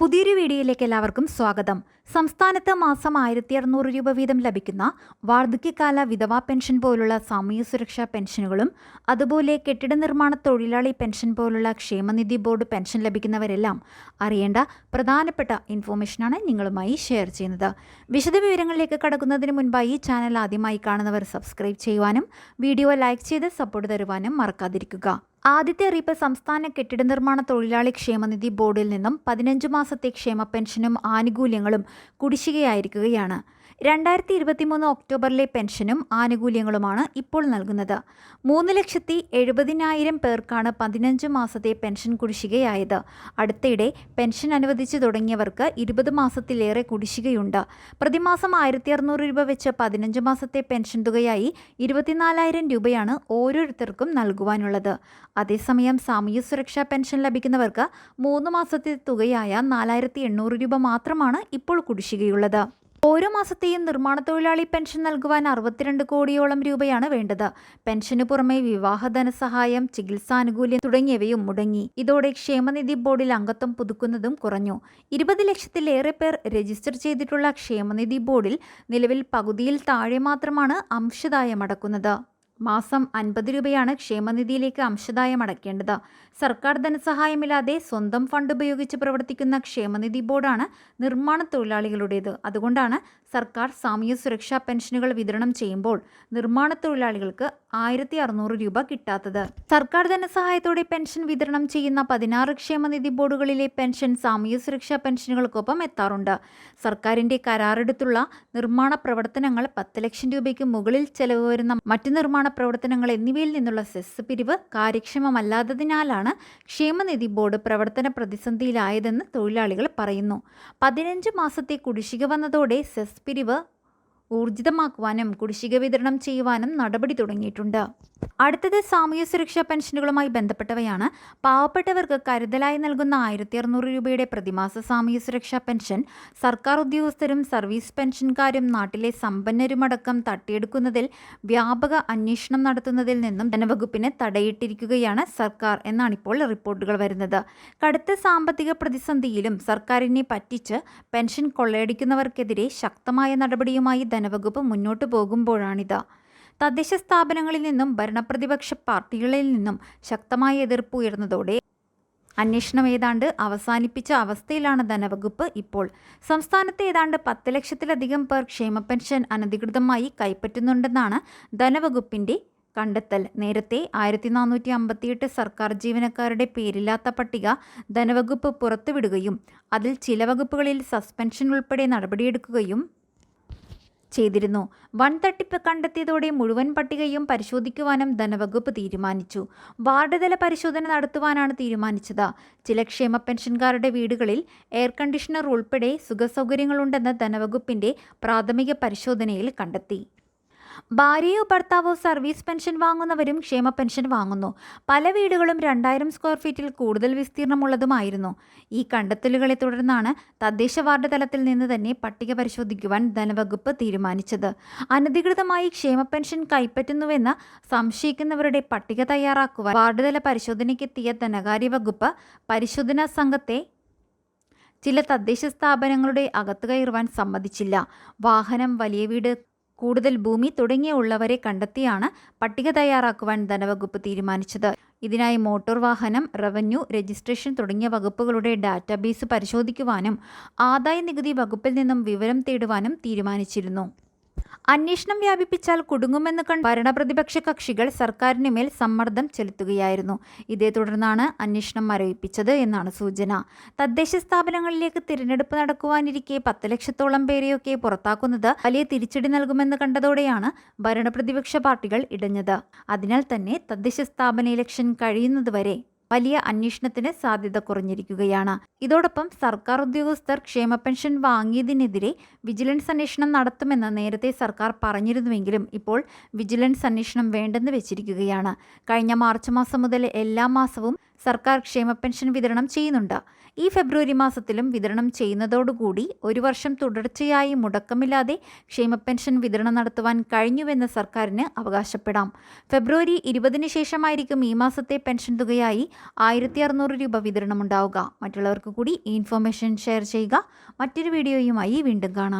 പുതിയൊരു വീഡിയോയിലേക്ക് എല്ലാവർക്കും സ്വാഗതം. സംസ്ഥാനത്ത് മാസം ആയിരത്തി അറുന്നൂറ് രൂപ വീതം ലഭിക്കുന്ന വാർദ്ധക്യകാല വിധവാ പെൻഷൻ പോലുള്ള സാമൂഹ്യ സുരക്ഷാ പെൻഷനുകളും അതുപോലെ കെട്ടിട നിർമ്മാണ തൊഴിലാളി പെൻഷൻ പോലുള്ള ക്ഷേമനിധി ബോർഡ് പെൻഷൻ ലഭിക്കുന്നവരെല്ലാം അറിയേണ്ട പ്രധാനപ്പെട്ട ഇൻഫോർമേഷനാണ് നിങ്ങളുമായി ഷെയർ ചെയ്യുന്നത്. വിശദവിവരങ്ങളിലേക്ക് കടക്കുന്നതിന് മുൻപായി ചാനൽ ആദ്യമായി കാണുന്നവർ സബ്സ്ക്രൈബ് ചെയ്യുവാനും വീഡിയോ ലൈക്ക് ചെയ്ത് സപ്പോർട്ട് തരുവാനും മറക്കാതിരിക്കുക. ആദ്യത്തെ അറിയിപ്പ് സംസ്ഥാന കെട്ടിട നിർമ്മാണ തൊഴിലാളി ക്ഷേമനിധി ബോർഡിൽ നിന്നും പതിനഞ്ച് മാസത്തെ ക്ഷേമ പെൻഷനും ആനുകൂല്യങ്ങളും കുടിശ്ശികയായിരിക്കുകയാണ്. രണ്ടായിരത്തി ഇരുപത്തിമൂന്ന് ഒക്ടോബറിലെ പെൻഷനും ആനുകൂല്യങ്ങളുമാണ് ഇപ്പോൾ നൽകുന്നത്. മൂന്ന് ലക്ഷത്തി എഴുപതിനായിരം പേർക്കാണ് പതിനഞ്ച് മാസത്തെ പെൻഷൻ കുടിശ്ശികയായത്. അടുത്തിടെ പെൻഷൻ അനുവദിച്ചു തുടങ്ങിയവർക്ക് ഇരുപത് മാസത്തിലേറെ കുടിശ്ശികയുണ്ട്. പ്രതിമാസം ആയിരത്തി അറുന്നൂറ് രൂപ വെച്ച് പതിനഞ്ച് മാസത്തെ പെൻഷൻ തുകയായി ഇരുപത്തിനാലായിരം രൂപയാണ് ഓരോരുത്തർക്കും നൽകുവാനുള്ളത്. അതേസമയം സാമൂഹ്യ സുരക്ഷാ പെൻഷൻ ലഭിക്കുന്നവർക്ക് മൂന്ന് മാസത്തെ തുകയായ നാലായിരത്തി രൂപ മാത്രമാണ് ഇപ്പോൾ കുടിശ്ശികയുള്ളത്. ഓരോ മാസത്തെയും നിർമ്മാണ തൊഴിലാളി പെൻഷൻ നൽകുവാൻ അറുപത്തിരണ്ട് കോടിയോളം രൂപയാണ് വേണ്ടത്. പെൻഷനു പുറമെ വിവാഹ ധനസഹായം ചികിത്സാനുകൂല്യം തുടങ്ങിയവയും മുടങ്ങി. ഇതോടെ ക്ഷേമനിധി ബോർഡിൽ അംഗത്വം പുതുക്കുന്നതും കുറഞ്ഞു. ഇരുപത് ലക്ഷത്തിലേറെ പേർ രജിസ്റ്റർ ചെയ്തിട്ടുള്ള ക്ഷേമനിധി ബോർഡിൽ നിലവിൽ പകുതിയിൽ താഴെ മാത്രമാണ് അംശദായം അടക്കുന്നത്. മാസം അൻപത് രൂപയാണ് ക്ഷേമനിധിയിലേക്ക് അംശദായം അടയ്ക്കേണ്ടത്. സർക്കാർ ധനസഹായമില്ലാതെ സ്വന്തം ഫണ്ട് ഉപയോഗിച്ച് പ്രവർത്തിക്കുന്ന ക്ഷേമനിധി ബോർഡാണ് നിർമ്മാണ തൊഴിലാളികളുടേത്. അതുകൊണ്ടാണ് സർക്കാർ സാമൂഹ്യ സുരക്ഷാ പെൻഷനുകൾ വിതരണം ചെയ്യുമ്പോൾ നിർമ്മാണ തൊഴിലാളികൾക്ക് ആയിരത്തി അറുന്നൂറ് രൂപ കിട്ടാത്തത്. സർക്കാർ ധനസഹായത്തോടെ പെൻഷൻ വിതരണം ചെയ്യുന്ന പതിനാറ് ക്ഷേമനിധി ബോർഡുകളിലെ പെൻഷൻ സാമൂഹ്യ സുരക്ഷാ പെൻഷനുകൾക്കൊപ്പം എത്താറുണ്ട്. സർക്കാരിന്റെ കരാറെടുത്തുള്ള നിർമ്മാണ പ്രവർത്തനങ്ങൾ പത്ത് ലക്ഷം രൂപയ്ക്ക് മുകളിൽ ചെലവ് വരുന്ന മറ്റ് നിർമ്മാണ പ്രവർത്തനങ്ങൾ എന്നിവയിൽ നിന്നുള്ള സെസ് പിരിവ് കാര്യക്ഷമമല്ലാത്തതിനാലാണ് ക്ഷേമനിധി ബോർഡ് പ്രവർത്തന പ്രതിസന്ധിയിലായതെന്ന് തൊഴിലാളികൾ പറയുന്നു. പതിനഞ്ച് മാസത്തെ കുടിശ്ശിക വന്നതോടെ സെസ് പിരിവ് ഊർജിതമാക്കുവാനും കുടിശ്ശിക വിതരണം ചെയ്യുവാനും നടപടി തുടങ്ങിയിട്ടുണ്ട്. അടുത്തത് സാമൂഹ്യ സുരക്ഷാ പെൻഷനുകളുമായി ബന്ധപ്പെട്ടവയാണ് പാവപ്പെട്ടവർക്ക് കരുതലായി നൽകുന്ന ആയിരത്തി അറുന്നൂറ് രൂപയുടെ പ്രതിമാസ സാമൂഹ്യ സുരക്ഷാ പെൻഷൻ സർക്കാർ ഉദ്യോഗസ്ഥരും സർവീസ് പെൻഷൻകാരും നാട്ടിലെ സമ്പന്നരുമടക്കം തട്ടിയെടുക്കുന്നതിൽ വ്യാപക അന്വേഷണം നടത്തുന്നതിൽ നിന്നും ധനവകുപ്പിന് തടയിട്ടിരിക്കുകയാണ് സർക്കാർ എന്നാണിപ്പോൾ റിപ്പോർട്ടുകൾ വരുന്നത്. കടുത്ത സാമ്പത്തിക പ്രതിസന്ധിയിലും സർക്കാരിനെ പറ്റിച്ച് പെൻഷൻ കൊള്ളയടിക്കുന്നവർക്കെതിരെ ശക്തമായ നടപടിയുമായി ധനവകുപ്പ് മുന്നോട്ടു പോകുമ്പോഴാണിത്. തദ്ദേശ സ്ഥാപനങ്ങളിൽ നിന്നും ഭരണപ്രതിപക്ഷ പാർട്ടികളിൽ നിന്നും ശക്തമായ എതിർപ്പ് ഉയർന്നതോടെ അന്വേഷണം ഏതാണ്ട് അവസാനിപ്പിച്ച അവസ്ഥയിലാണ് ധനവകുപ്പ് ഇപ്പോൾ. സംസ്ഥാനത്ത് ഏതാണ്ട് പത്ത് ലക്ഷത്തിലധികം പേർ ക്ഷേമ പെൻഷൻ അനധികൃതമായി കൈപ്പറ്റുന്നുണ്ടെന്നാണ് ധനവകുപ്പിന്റെ കണ്ടെത്തൽ. നേരത്തെ ആയിരത്തി നാനൂറ്റി അമ്പത്തിയെട്ട് സർക്കാർ ജീവനക്കാരുടെ പേരില്ലാത്ത പട്ടിക ധനവകുപ്പ് പുറത്തുവിടുകയും അതിൽ ചില വകുപ്പുകളിൽ സസ്പെൻഷൻ ഉൾപ്പെടെ നടപടിയെടുക്കുകയും ചെയ്തിരുന്നു. വൻ തട്ടിപ്പ് കണ്ടെത്തിയതോടെ മുഴുവൻ പട്ടികയും പരിശോധിക്കുവാനും ധനവകുപ്പ് തീരുമാനിച്ചു. വാർഡുതല പരിശോധന നടത്തുവാനാണ് തീരുമാനിച്ചത്. ചില ക്ഷേമ പെൻഷൻകാരുടെ വീടുകളിൽ എയർ കണ്ടീഷണർ ഉൾപ്പെടെ സുഖസൗകര്യങ്ങളുണ്ടെന്ന് ധനവകുപ്പിന്റെ പ്രാഥമിക പരിശോധനയിൽ കണ്ടെത്തി. ഭാര്യയോ ഭർത്താവോ സർവീസ് പെൻഷൻ വാങ്ങുന്നവരും ക്ഷേമ പെൻഷൻ വാങ്ങുന്നു. പല വീടുകളും രണ്ടായിരം സ്ക്വയർ ഫീറ്റിൽ കൂടുതൽ വിസ്തീർണമുള്ളതുമായിരുന്നു. ഈ കണ്ടെത്തലുകളെ തുടർന്നാണ് തദ്ദേശ വാർഡ് തലത്തിൽ നിന്ന് തന്നെ പട്ടിക പരിശോധിക്കുവാൻ ധനവകുപ്പ് തീരുമാനിച്ചത്. അനധികൃതമായി ക്ഷേമ പെൻഷൻ കൈപ്പറ്റുന്നുവെന്ന് സംശയിക്കുന്നവരുടെ പട്ടിക തയ്യാറാക്കുവാൻ വാർഡ് തല പരിശോധനയ്ക്കെത്തിയ ധനകാര്യ വകുപ്പ് പരിശോധനാ സംഘത്തെ ചില തദ്ദേശ സ്ഥാപനങ്ങളുടെ അകത്ത് കയറുവാൻ സമ്മതിച്ചില്ല. വാഹനം വലിയ വീട് കൂടുതൽ ഭൂമി തുടങ്ങിയ ഉള്ളവരെ കണ്ടെത്തിയാണ് പട്ടിക തയ്യാറാക്കുവാൻ ധനവകുപ്പ് തീരുമാനിച്ചത്. ഇതിനായി മോട്ടോർ വാഹനം റവന്യൂ രജിസ്ട്രേഷൻ തുടങ്ങിയ വകുപ്പുകളുടെ ഡാറ്റാബേസ് പരിശോധിക്കുവാനും ആദായ നികുതി വകുപ്പിൽ നിന്നും വിവരം തേടുവാനും തീരുമാനിച്ചിരുന്നു. അന്വേഷണം വ്യാപിപ്പിച്ചാൽ കുടുങ്ങുമെന്ന് കണ്ട് ഭരണപ്രതിപക്ഷ കക്ഷികൾ സർക്കാരിന് മേൽ സമ്മർദ്ദം ചെലുത്തുകയായിരുന്നു. ഇതേ തുടർന്നാണ് അന്വേഷണം മരവിപ്പിച്ചത് എന്നാണ് സൂചന. തദ്ദേശ സ്ഥാപനങ്ങളിലേക്ക് തിരഞ്ഞെടുപ്പ് നടക്കുവാനിരിക്കെ പത്ത് ലക്ഷത്തോളം പേരെയൊക്കെ പുറത്താക്കുന്നത് വലിയ തിരിച്ചടി നൽകുമെന്ന് കണ്ടതോടെയാണ് ഭരണപ്രതിപക്ഷ പാർട്ടികൾ ഇടഞ്ഞത്. അതിനാൽ തന്നെ തദ്ദേശ സ്ഥാപന ഇലക്ഷൻ കഴിയുന്നതുവരെ വലിയ അന്വേഷണത്തിന് സാധ്യത കുറഞ്ഞിരിക്കുകയാണ്. ഇതോടൊപ്പം സർക്കാർ ഉദ്യോഗസ്ഥർ ക്ഷേമ പെൻഷൻ വാങ്ങിയതിനെതിരെ വിജിലൻസ് അന്വേഷണം നടത്തുമെന്ന് നേരത്തെ സർക്കാർ പറഞ്ഞിരുന്നുവെങ്കിലും ഇപ്പോൾ വിജിലൻസ് അന്വേഷണം വേണ്ടെന്ന് വെച്ചിരിക്കുകയാണ്. കഴിഞ്ഞ മാർച്ച് മാസം മുതൽ എല്ലാ മാസവും സർക്കാർ ക്ഷേമ പെൻഷൻ വിതരണം ചെയ്യുന്നുണ്ട്. ഈ ഫെബ്രുവരി മാസത്തിലും വിതരണം ചെയ്യുന്നതോടുകൂടി ഒരു വർഷം തുടർച്ചയായി മുടക്കമില്ലാതെ ക്ഷേമ പെൻഷൻ വിതരണം നടത്തുവാൻ കഴിഞ്ഞുവെന്ന് സർക്കാരിന് അവകാശപ്പെടാം. ഫെബ്രുവരി ഇരുപതിന് ശേഷമായിരിക്കും ഈ മാസത്തെ പെൻഷൻ തുകയായി ആയിരത്തി അറുന്നൂറ് രൂപ വിതരണമുണ്ടാവുക. മറ്റുള്ളവർക്ക് കൂടി ഈ ഇൻഫോർമേഷൻ ഷെയർ ചെയ്യുക. മറ്റൊരു വീഡിയോയുമായി വീണ്ടും കാണാം.